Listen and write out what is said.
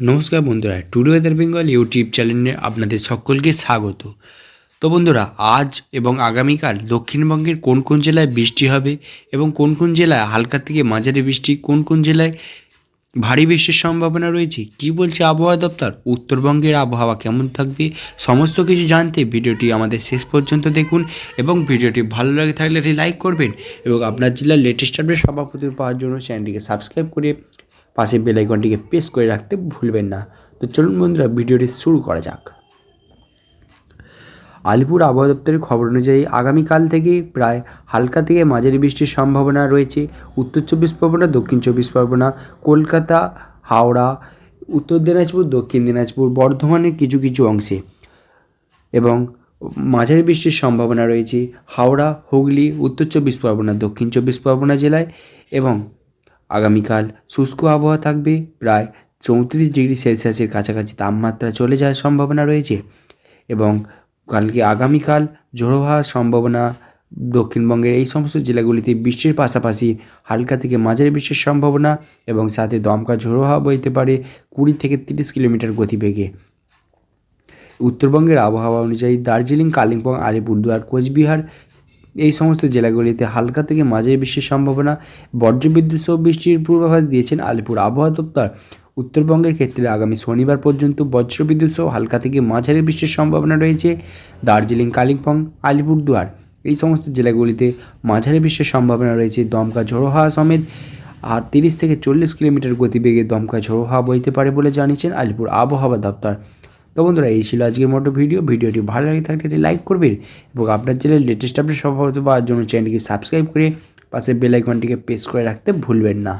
নমস্কার বন্ধুরা today weather Bengal YouTube চ্যানেলে আপনাদের সকলকে স্বাগত। তো বন্ধুরা, আজ এবং আগামীকাল দক্ষিণবঙ্গের কোন কোন জেলায় বৃষ্টি হবে এবং কোন কোন জেলায় হালকা থেকে মাঝারি বৃষ্টি, কোন কোন জেলায় ভারী বৃষ্টির সম্ভাবনা রয়েছে, কি বলছে আবহাওয়া দপ্তর, উত্তরবঙ্গের আবহাওয়া কেমন থাকবে, সমস্ত কিছু জানতে ভিডিওটি আমাদের শেষ পর্যন্ত দেখুন এবং ভিডিওটি ভালো লাগে থাকলে একটি লাইক করবেন এবং আপনার জেলার লেটেস্ট আপডেট সভাপতি পাওয়ার জন্য চ্যানেলটিকে সাবস্ক্রাইব করে পাশে বেল আইকনটিকে প্রেস করে রাখতে ভুলবেন না। তো চলুন বন্ধুরা, ভিডিওটি শুরু করা যাক। আলিপুর আবহাওয়া দপ্তরের খবর অনুযায়ী আগামীকাল থেকে প্রায় হালকা থেকে মাঝারি বৃষ্টির সম্ভাবনা রয়েছে। উত্তর চব্বিশ পরগনা, দক্ষিণ চব্বিশ পরগনা, কলকাতা, হাওড়া, উত্তর দিনাজপুর, দক্ষিণ দিনাজপুর, বর্ধমানের কিছু কিছু অংশে। এবং মাঝারি বৃষ্টির সম্ভাবনা রয়েছে হাওড়া, হুগলি, উত্তর চব্বিশ পরগনা, দক্ষিণ চব্বিশ পরগনা জেলায় এবং আগামীকাল শুষ্ক আবহাওয়া থাকবে। প্রায় চৌত্রিশ ডিগ্রি সেলসিয়াসের কাছাকাছি তাপমাত্রা চলে যাওয়ার সম্ভাবনা রয়েছে এবং কালকে আগামীকাল ঝোড়ো হওয়ার সম্ভাবনা দক্ষিণবঙ্গের এই সমস্ত জেলাগুলিতে বৃষ্টির পাশাপাশি হালকা থেকে মাঝারি বৃষ্টির সম্ভাবনা এবং সাথে দমকা ঝোড়ো হাওয়া বইতে পারে কুড়ি থেকে তিরিশ কিলোমিটার গতিবেগে। উত্তরবঙ্গের আবহাওয়া অনুযায়ী দার্জিলিং, কালিম্পং, আলিপুরদুয়ার, কোচবিহার এই সমস্ত জেলাগুলিতে হালকা থেকে মাঝারি বৃষ্টির সম্ভাবনা। বজ্রবিদ্যুৎ সহ বৃষ্টির পূর্বাভাস দিয়েছেন আলিপুর আবহাওয়া দপ্তর। উত্তরবঙ্গের ক্ষেত্রে আগামী শনিবার পর্যন্ত বজ্রবিদ্যুৎ সহ হালকা থেকে মাঝারি বৃষ্টির সম্ভাবনা রয়েছে। দার্জিলিং, কালিম্পং, আলিপুরদুয়ার এই সমস্ত জেলাগুলিতে মাঝারি বৃষ্টির সম্ভাবনা রয়েছে। দমকা ঝোড়ো হাওয়া সমেত আর তিরিশ থেকে চল্লিশ কিলোমিটার গতিবেগে দমকা ঝোড়ো হাওয়া বইতে পারে বলে জানিয়েছেন আলিপুর আবহাওয়া দপ্তর। তো বন্ধুরা, এই ছিল আজকের মতো ভিডিও ভিডিওটি ভালো লাগে থাকলে এটি লাইক করবেন এবং আপনার চ্যানেল লেটেস্ট আপডেট সভাপতি পাওয়ার জন্য চ্যানেলটিকে সাবস্ক্রাইব করে পাশে বেল আইকনটিকে প্রেস করে রাখতে ভুলবেন না।